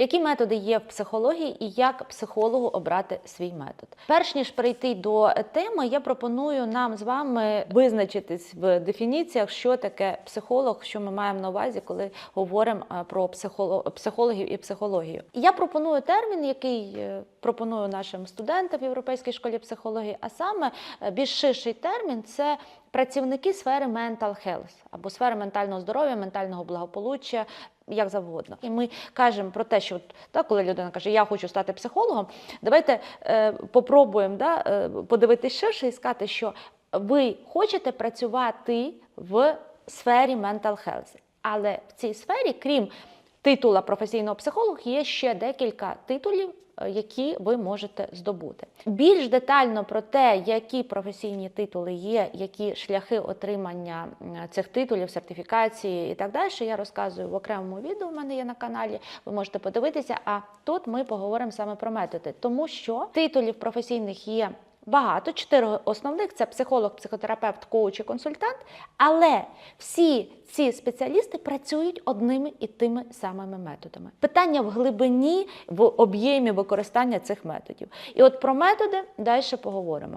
Які методи є в психології і як психологу обрати свій метод? Перш ніж перейти до теми, я пропоную нам з вами визначитись в дефініціях, що таке психолог, що ми маємо на увазі, коли говоримо е, про психоло- психологів і психологію. Я пропоную термін, який е, пропоную нашим студентам в Європейській школі психології, а саме е, більш ширший термін це працівники сфери mental health або сфери ментального здоров'я, ментального благополуччя, як завгодно. І ми кажемо про те, що так, коли людина каже, я хочу стати психологом, давайте е, попробуємо да, е, подивитись ширше і сказати, що ви хочете працювати в сфері mental health. Але в цій сфері, крім титула професійного психолога, є ще декілька титулів, е, які ви можете здобути. Більш детально про те, які професійні титули є, які шляхи отримання цих титулів, сертифікації і так далі, я розказую в окремому відео. У мене є на каналі. Ви можете подивитися. А тут ми поговоримо саме про методи, тому що титулів професійних є. Багато, чотири основних це психолог, психотерапевт, коуч і консультант. Але всі ці спеціалісти працюють одними і тими самими методами. Питання в глибині, в об'ємі використання цих методів. І от про методи далі поговоримо.